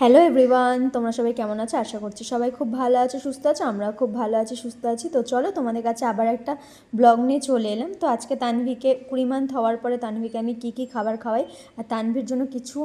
Hello everyone, তোমরা সবাই কেমন আছো? আশা করছি সবাই খুব ভালো আছো, সুস্থ আছো? আমরা খুব ভালো আছি, সুস্থ আছি। তো চলো, তোমাদের কাছে আবার একটা ব্লগ নিয়ে চলে এলাম। তো আজকে তানভিকে কুড়ি মান্থ হওয়ার পরে তানভিকে আমি কী কী খাবার খাওয়াই, আর তানভির জন্য কিছু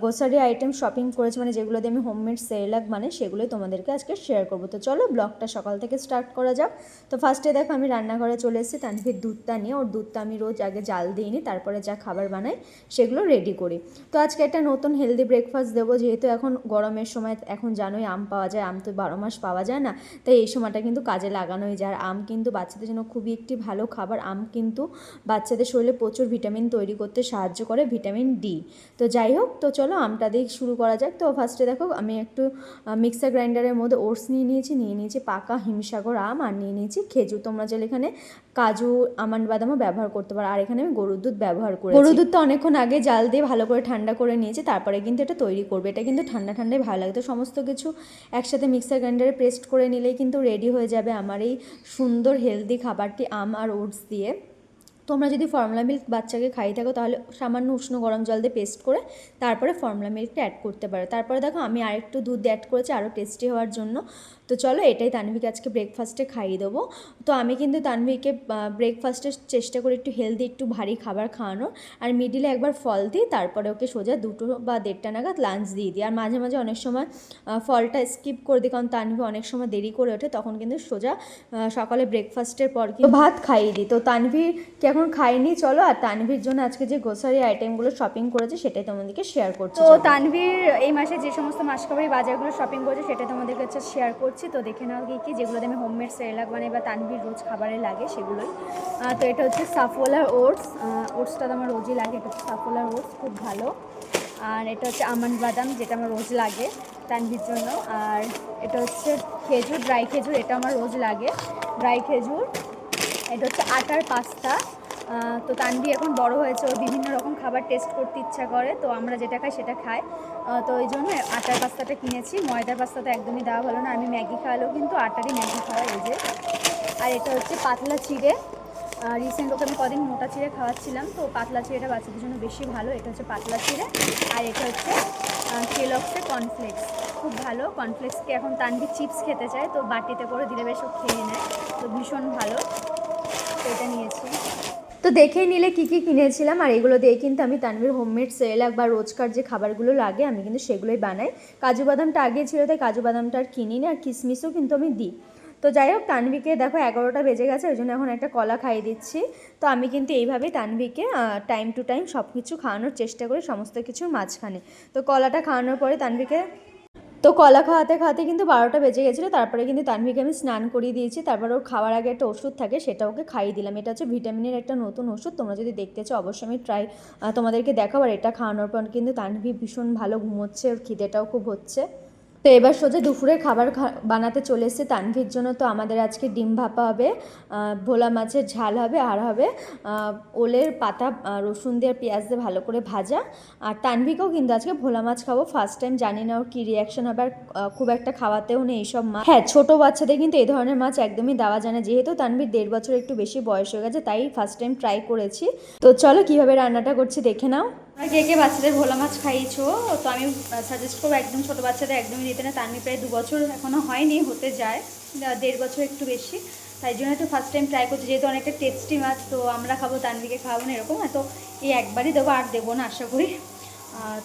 গ্রোসারি আইটেম শপিং করেছি মানে যেগুলো দিয়ে আমি হোমমেড সেরেলাক মানে সেগুলোই তোমাদেরকে আজকে শেয়ার করব। তো চলো, ব্লগটা সকাল থেকে স্টার্ট করা যাক। তো ফার্স্টে দেখো, আমি রান্নাঘরে চলে এসেছি, তানভির দুধটা নিয়ে। ওর দুধটা আমি রোজ আগে জাল দিইনি তারপরে যা খাবার বানাই, সেগুলো রেডি করি। তো আজকে একটা নতুন হেলদি ব্রেকফাস্ট দেবো, যেহেতু এখন গরমের সময় এখন জানোই আম পাওয়া যায়, আম তো বারো মাস পাওয়া যায় না, তাই এই সময়টা কিন্তু কাজে লাগানোই যায়। আম কিন্তু বাচ্চাদের জন্য খুবই একটি ভালো খাবার। আম কিন্তু বাচ্চাদের শরীরে প্রচুর ভিটামিন তৈরি করতে সাহায্য করে, ভিটামিন ডি। তো যাই হোক, তো চলো আমটা দিয়ে শুরু করা যাক। তো ফার্স্টে দেখো, আমি একটু মিক্সার গ্রাইন্ডারের মধ্যে ওটস নিয়ে নিয়েছি নিয়ে নিয়েছি পাকা হিমসাগর আম আর নিয়ে নিয়েছি খেজুর। তোমরা চাইলে এখানে কাজু আমন্ড বাদামও ব্যবহার করতে পারো। আর এখানে আমি গরুর দুধ ব্যবহার করি গরুর দুধটা অনেকক্ষণ আগে জাল দিয়ে ভালো করে ঠান্ডা করে নিয়েছি, তারপরে কিন্তু এটা তৈরি করবে। এটা কিন্তু ঠান্ডা ঠান্ডাই ভালো লাগে। তো সমস্ত কিছু একসাথে মিক্সার গ্রাইন্ডারে পেস্ট করে নিলেই কিন্তু রেডি হয়ে যাবে আমার এই সুন্দর হেলদি খাবারটি আম আর ওটস দিয়ে। তোমরা যদি ফর্মুলা মিল্ক বাচ্চাকে খাইয়ে থাকো, তাহলে সামান্য উষ্ণ গরম জল দিয়ে পেস্ট করে তারপরে ফর্মুলা মিল্কটা অ্যাড করতে পারো। তারপরে দেখো, আমি আরেকটু দুধ অ্যাড করেছি আরও টেস্টি হওয়ার জন্য। তো চলো, এটাই তানভিকে আজকে ব্রেকফাস্টে খাইয়ে দেবো। তো আমি কিন্তু তানভিকে ব্রেকফাস্টে চেষ্টা করি একটু হেলদি একটু ভারী খাবার খাওয়ানোর। আর মিডিলে একবার ফল দিই, তারপরে ওকে সোজা দুটো বা দেড়টা নাগাদ লাঞ্চ দিয়ে দিই। আর মাঝে মাঝে অনেক সময় ফলটা স্কিপ করে দিই, কারণ তানভি অনেক সময় দেরি করে ওঠে, তখন কিন্তু সোজা সকালে ব্রেকফাস্টের পর কিন্তু ভাত খাইয়ে দিই। তো তানভিকে এখন খাইনি চলো। আর তানভির জন্য আজকে যে গ্রোসারি আইটেমগুলো শপিং করেছে সেটাই তোমাদেরকে শেয়ার করছি তো তানভীর এই মাসে যে সমস্ত মাসকাবারি বাজারগুলো শপিং করেছে সেটা তোমাদের কাছে শেয়ার করছি। তো দেখে নাও কি কি যেগুলোতে আমি হোমমেড সেরেলাক বানাই বা তানভীর রোজ খাবারে লাগে সেগুলোই। তো এটা হচ্ছে সাফোলার ওটস ওটসটা তো আমার রোজই লাগে এটা হচ্ছে সাফোলার ওটস খুব ভালো। আর এটা হচ্ছে আমন্ড বাদাম যেটা আমার রোজ লাগে তানভীর জন্য। আর এটা হচ্ছে খেজুর ড্রাই খেজুর এটা আমার রোজ লাগে। ড্রাই খেজুর এটা হচ্ছে আটার পাস্তা। তো তানভি এখন বড় হয়েছে ওর বিভিন্ন রকম খাবার টেস্ট করতে ইচ্ছা করে, তো আমরা যেটা খাই সেটা খাই। তো ওই জন্য আটার পাস্তাটা কিনেছি, ময়দার পাস্তা তো একদমই দেওয়া ভালো না, আমি ম্যাগি খাওয়ালেও কিন্তু আটারই ম্যাগি খাওয়া এই যে। আর এটা হচ্ছে পাতলা চিড়ে। রিসেন্ট ওকে আমি কদিন মোটা চিড়ে খাওয়াচ্ছিলাম, তো পাতলা চিড়েটা বাচ্চাদের জন্য বেশি ভালো, এটা হচ্ছে পাতলা চিড়ে। আর এটা হচ্ছে কেলক্সের কর্নফ্লেক্স খুব ভালো কর্নফ্লেক্সকে এখন তানভি চিপস খেতে চায়, তো বাটিতে করে দিলে বেশ ও খেয়ে নেয়, তো ভীষণ ভালো। তো এটা নিয়েছি। তো দেখেই নিলে কী কী কিনেছিলাম, আর এগুলো দিয়ে কিন্তু আমি তানভীর হোমমেড সেরেলাক বা রোজকার যে খাবারগুলো লাগে আমি কিন্তু সেগুলোই বানাই। কাজু বাদামটা আগে ছিল, তাই কাজু বাদামটা আর কিনি না আর কিশমিশও কিন্তু আমি দিই। তো যাই হোক, তানভিকে দেখো এগারোটা বেজে গেছে, ওই জন্য এখন একটা কলা খাইয়ে দিচ্ছি। তো আমি কিন্তু এইভাবেই তানভিকে টাইম টু টাইম সব কিছু খাওয়ানোর চেষ্টা করি, সমস্ত কিছুর মাঝখানে। তো কলাটা খাওয়ানোর পরে তানভিকে তো কলা খাওয়াতে খাওয়াতে কিন্তু বারোটা বেজে গেছিল, তারপরে কিন্তু তানভিকে আমি স্নান করিয়ে দিয়েছি, তারপর ওর খাওয়ার আগে একটা ওষুধ থাকে সেটা ওকে খাইয়ে দিলাম। এটা হচ্ছে ভিটামিনের একটা নতুন ওষুধ, তোমরা যদি দেখতে চাও অবশ্যই আমি ট্রাই তোমাদেরকে দেখাবো। আর এটা খাওয়ানোর পর কিন্তু তানভি ভীষণ ভালো ঘুমোচ্ছে, ওর খিদেটাও খুব হচ্ছে। তো এবার সোজা দুপুরে খাবার বানাতে চলে এসেছে তানভির জন্য। তো আমাদের আজকে ডিম ভাপা হবে ভোলা মাছের ঝাল হবে, আর হবে ওলের পাতা রসুন দিয়ে পেঁয়াজ দিয়ে ভালো করে ভাজা। আর তানভিকেও কিন্তু আজকে ভোলা মাছ খাব। ফার্স্ট টাইম জানি না ওর কী রিয়াকশন হবে, আর খুব একটা খাওয়াতেও নেই এইসব মাছ। হ্যাঁ ছোটো বাচ্চাদের কিন্তু এই ধরনের মাছ একদমই দেওয়া যায় না। যেহেতু তানভির দেড় বছর একটু বেশি বয়স হয়ে গেছে, তাই ফার্স্ট টাইম ট্রাই করেছি। তো চলো কীভাবে রান্নাটা করছি দেখে নাও। আর কে কে বাচ্চাদের ভোলা মাছ খাইয়েছো? তো আমি সাজেস্ট করব একদম ছোটো বাচ্চাদের একদমই দিতে না তার প্রায় দু বছর এখনও হয়নি, হতে যায় দেড় বছর একটু বেশি। তাই জন্য একটু ফার্স্ট টাইম ট্রাই করছি, যেহেতু অনেকটা টেস্টি মাছ, তো আমরা খাব তানভিকে খাওয়াবো না, এরকম তো এই একবারই দেবো, আর দেবো না, আশা করি।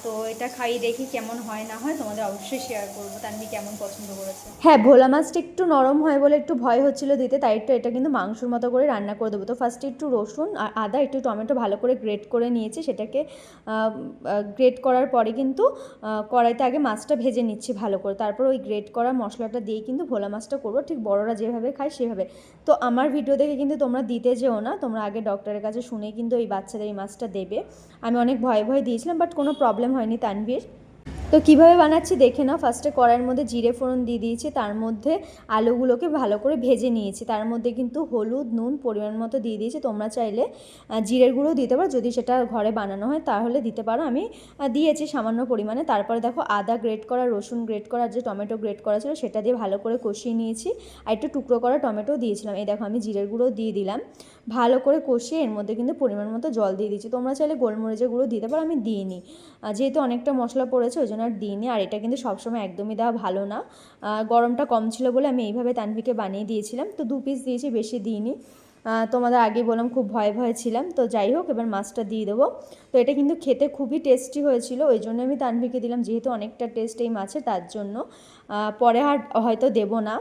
তো এটা খাইয়ে দেখি কেমন হয়, না হয় তোমাদের অবশ্যই শেয়ার করব। তানভি কেমন পছন্দ করেছে? হ্যাঁ ভোলা মাছটা একটু নরম হয় বলে একটু ভয় হচ্ছিল দিতে, তাই একটু এটা কিন্তু মাংসর মতো করে রান্না করে দেবো। তো ফার্স্টে একটু রসুন আর আদা, একটু টমেটো ভালো করে গ্রেট করে নিয়েছি। সেটাকে গ্রেট করার পরে কিন্তু কড়াইতে আগে মাছটা ভেজে নিচ্ছি ভালো করে। তারপর ওই গ্রেট করা মশলাটা দিয়ে কিন্তু ভোলা মাছটা করব। ঠিক বড়রা যেভাবে খায় সেভাবে। তো আমার ভিডিও দেখে কিন্তু তোমরা দিতে যেও না। তোমরা আগে ডক্টরের কাছে শুনে কিন্তু এই বাচ্চাদের এই মাছটা দেবে। আমি অনেক ভয়ে ভয়ে দিয়েছিলাম বাট কোনো প্রবলেম হয়নি তানভীর। তো কীভাবে বানাচ্ছি দেখে নাও। ফার্স্টে কড়াইয়ের মধ্যে জিরে ফোড়ন দিয়ে দিয়েছি, তার মধ্যে আলুগুলোকে ভালো করে ভেজে নিয়েছি। তার মধ্যে কিন্তু হলুদ, নুন, পরিমাণ মতো দিয়ে দিয়েছি। তোমরা চাইলে জিরের গুঁড়ো দিতে পারো। যদি সেটা ঘরে বানানো হয়, তাহলে দিতে পারো। আমি দিয়েছি সামান্য পরিমাণে। তারপরে দেখো, আদা গ্রেট করা, রসুন গ্রেট করা, যে টমেটো গ্রেট করা ছিল, সেটা দিয়ে ভালো করে কষিয়ে নিয়েছি। আর একটু টুকরো করা টমেটো দিয়েছিলাম। এই দেখো, আমি জিরের গুঁড়ো দিয়ে দিলাম। ভালো করে কষিয়ে এর মধ্যে কিন্তু পরিমাণ মতো জল দিয়ে দিয়েছি। তোমরা চাইলে গোলমরিচের গুঁড়ো দিতে পারো, আমি দিইনি। যেহেতু অনেকটা মশলা পড়েছে, ওই জন্য জন্য আর দিইনি আর এটা কিন্তু সবসময় একদমই দেওয়া ভালো না। গরমটা কম ছিল বলে আমি এইভাবে তানভিকে বানিয়ে দিয়েছিলাম। তো দু পিস দিয়েছি বেশি দিইনি। তোমাদের আগে বললাম, খুব ভয়ে ভয়ে ছিলাম। তো যাই হোক, এবার মাছটা দিয়ে দেবো। তো এটা কিন্তু খেতে খুবই টেস্টি হয়েছিল, ওই জন্য আমি তানভিকে দিলাম, যেহেতু অনেকটা টেস্ট এই মাছের, তার জন্য। পরে আর হয়তো দেবো না।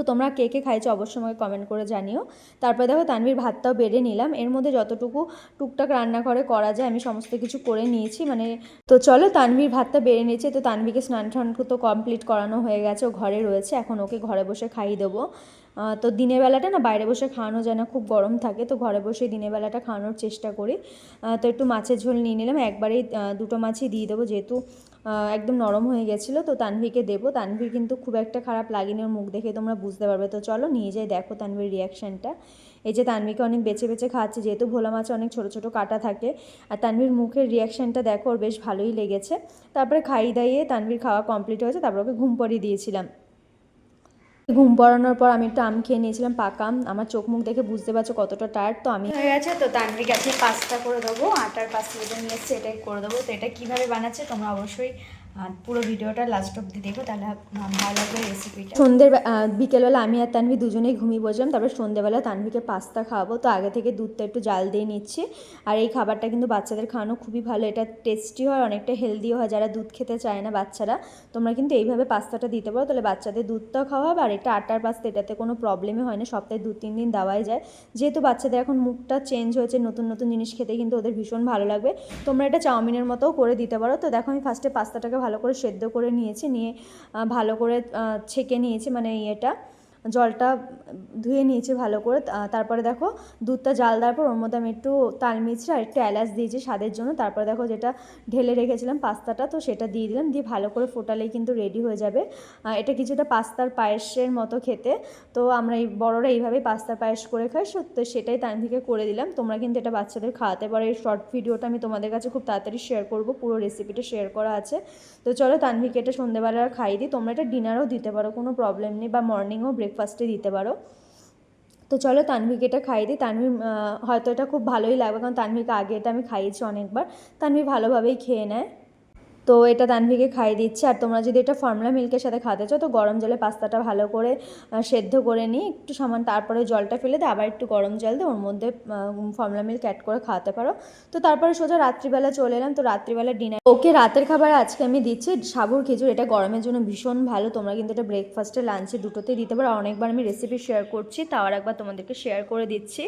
তো তোমরা কে কে খাইছো অবশ্যই আমাকে কমেন্ট করে জানিও। তারপরে দেখো তানভীর ভাতটাও বেড়ে নিলাম। এর মধ্যে যতটুকু টুকটাক রান্না করে করা যায় আমি সমস্ত কিছু করে নিয়েছি। মানে তো চলো তানভীর ভাতটা বেড়ে নিয়েছে, তো তানভীকে স্নান টান তো কমপ্লিট করানো হয়ে গেছে। ও ঘরে রয়েছে, এখন ওকে ঘরে বসে খাইয়ে দেবো। তো দিনের বেলাটা না বাইরে বসে খাওয়ানো যায় না, খুব গরম থাকে। তো ঘরে বসে দিনের বেলাটা খাওয়ানোর চেষ্টা করি। তো একটু মাছের ঝোল নিয়ে নিলাম। একবারেই দুটো মাছই দিয়ে দেবো যেহেতু একদম নরম হয়ে গেছিল। তো তানভিকে দেবো। তানভির কিন্তু খুব একটা খারাপ লাগেনি ওর মুখ দেখে, তোমরা বুঝতে পারবে। তো চলো নিয়ে যাই, দেখো তানভির রিয়াকশানটা এই যে তানভিকে অনেক বেছে বেছে খাচ্ছে যেহেতু ভোলা মাছে অনেক ছোটো ছোটো কাটা থাকে। আর তানভির মুখের রিয়াকশানটা দেখো, ওর বেশ ভালোই লেগেছে। তারপরে খাই দাইয়ে তানভির খাওয়া কমপ্লিট হয়েছে, তারপর ওকে ঘুম পরিয়ে দিয়েছিলাম। ঘুম পড়ানোর পর আমি একটু আম খেয়ে নিয়েছিলাম, পাকা আম। আমার চোখ মুখ দেখে বুঝতে পারছ কতটা টায়ার্ড তো আমি হয়ে গেছে, তো তানভি গাছে পাস্তা করে দেবো, আটার পাস্তা যেটা নিয়ে এসছে এটাই করে দেবো। তো এটা কীভাবে বানাচ্ছে তোমরা অবশ্যই আহ, পুরো ভিডিওটা লাস্ট অব্দি দেখো তাহলে ভালো লাগবে রেসিপিটা সন্ধ্যের বিকেলবেলা আমি আর তানভি দুজনেই ঘুমিয়ে বসলাম তারপর সন্ধ্যেবেলা তানভিকে পাস্তা খাওয়াবো। তো আগে থেকে দুধটা একটু জাল দিয়ে নিচ্ছি। আর এই খাবারটা কিন্তু বাচ্চাদের খাওয়ানো খুবই ভালো এটা টেস্টি হয় অনেকটা হেলদিও হয়। যারা দুধ খেতে চায় না বাচ্চারা তোমরা কিন্তু এইভাবে পাস্তাটা দিতে পারো। তাহলে বাচ্চাদের দুধটাও খাওয়া হবে আর এটা আটার পাস্তা এটাতে কোনো প্রবলেমই হয় না সপ্তাহে দু তিন দিন দেওয়াই যায়। যেহেতু বাচ্চাদের এখন মুখটা চেঞ্জ হয়েছে নতুন নতুন জিনিস খেতে কিন্তু ওদের ভীষণ ভালো লাগবে। তোমরা এটা চাউমিনের মতোও করে দিতে পারো। তো দেখো আমি ফার্স্টে পাস্তাটাকে ভালো করে সেদ্ধ করে নিয়েছি নিয়ে ভালো করে ছেঁকে নিয়েছি মানে ইয়েটা। জলটা ধুয়ে নিয়েছি ভালো করে। তারপরে দেখো দুধটা জাল দেওয়ার পর ওর মধ্যে আমি একটু তাল মিছরি আর একটু এলাচ দিয়েছি স্বাদের জন্য। তারপরে দেখো যেটা ঢেলে রেখেছিলাম পাস্তাটা, তো সেটা দিয়ে দিলাম। দিয়ে ভালো করে ফোটালেই কিন্তু রেডি হয়ে যাবে। এটা কিছুটা পাস্তার পায়েসের মতো খেতে। তো আমরা এই বড়রা এইভাবেই পাস্তার পায়েস করে খাই তো সেটাই তানভিকে করে দিলাম। তোমরা কিন্তু এটা বাচ্চাদের খাওয়াতে পারো। এই শর্ট ভিডিওটা আমি তোমাদের কাছে খুব তাড়াতাড়ি শেয়ার করব। পুরো রেসিপিটা শেয়ার করা আছে। তো চলো তানভিকে এটা সন্ধ্যেবেলা খাইয়ে দিই। তোমরা এটা ডিনারও দিতে পারো, কোনো প্রবলেম নেই। বা মর্নিংও ব্রেকফাস্টে দিতে পারো। তো চলো তানভিকে এটা খাইয়ে দিই। তানভি হয়তো এটা খুব ভালোই লাগবে, কারণ তানভিকে আগে এটা আমি খাইয়েছি অনেকবার। তানভি ভালোভাবেই খেয়ে নেয়। তো এটা তানভিকে খাইয়ে দিচ্ছি। আর তোমরা যদি এটা ফর্মুলা মিল্কের সাথে খাতে চাও, তো গরম জলে পাস্তাটা ভালো করে সেদ্ধ করে নিয়ে একটু সামান তারপরে জলটা ফেলে দিয়ে আবার একটু গরম জল দিয়ে ওর মধ্যে ফর্মুলা মিল্ক অ্যাড করে খাওয়াতে পারো। তো তারপরে সোজা রাত্রিবেলা চলে এলাম। তো রাত্রিবেলা ডিনার ওকে রাতের খাবার আজকে আমি দিচ্ছি সাবুর খিচুড়ি। এটা গরমের জন্য ভীষণ ভালো। তোমরা কিন্তু এটা ব্রেকফাস্টে লাঞ্চে দুটোতেই দিতে পারো। অনেকবার আমি রেসিপি শেয়ার করছি, তাও একবার তোমাদেরকে শেয়ার করে দিচ্ছি।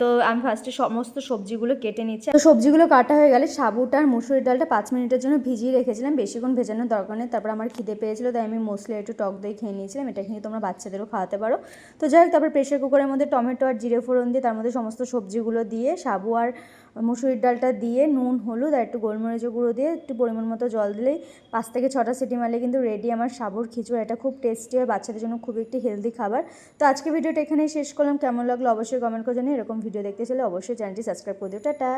তো আমি ফার্স্টে সমস্ত সবজিগুলো কেটে নিচ্ছি। তো সবজিগুলো কাটা হয়ে গেলে সাবুটা আর ডালটা পাঁচ মিনিটের জন্য ভিজিয়ে রেখেছিলাম। বেশিক্ষণ ভেজানোর দরকার নেই। তারপর আমার খিদে পেয়েছিল, তাই আমি মশলা একটু টক দই খেয়ে নিয়েছিলাম। এটা খেয়ে তোমরা বাচ্চাদেরও খাওয়াতে পারো। তো যাই হোক, তারপর প্রেশার কুকারের মধ্যে টমেটো আর জিরে ফোড়ন দিয়ে তার মধ্যে সমস্ত সবজিগুলো দিয়ে সাবু আর মুসুরির ডালটা দিয়ে নুন, হলুদ আর একটু গোলমরিচ গুঁড়ো দিয়ে একটু পরিমাণ মতো জল দিলেই পাঁচ থেকে ছটা সিটি মারলে কিন্তু রেডি আমার সাবুর খিচুড়ি। এটা খুব টেস্টি হয়, বাচ্চাদের জন্য খুব একটি হেলদি খাবার। তো আজকে ভিডিওটা এখানেই শেষ করলাম। কেমন লাগল অবশ্যই কমেন্ট করে জানিয়ে এরকম ভিডিও দেখতে চাইলে অবশ্যই চ্যানেলটি সাবস্ক্রাইব করে দিও। টাটা!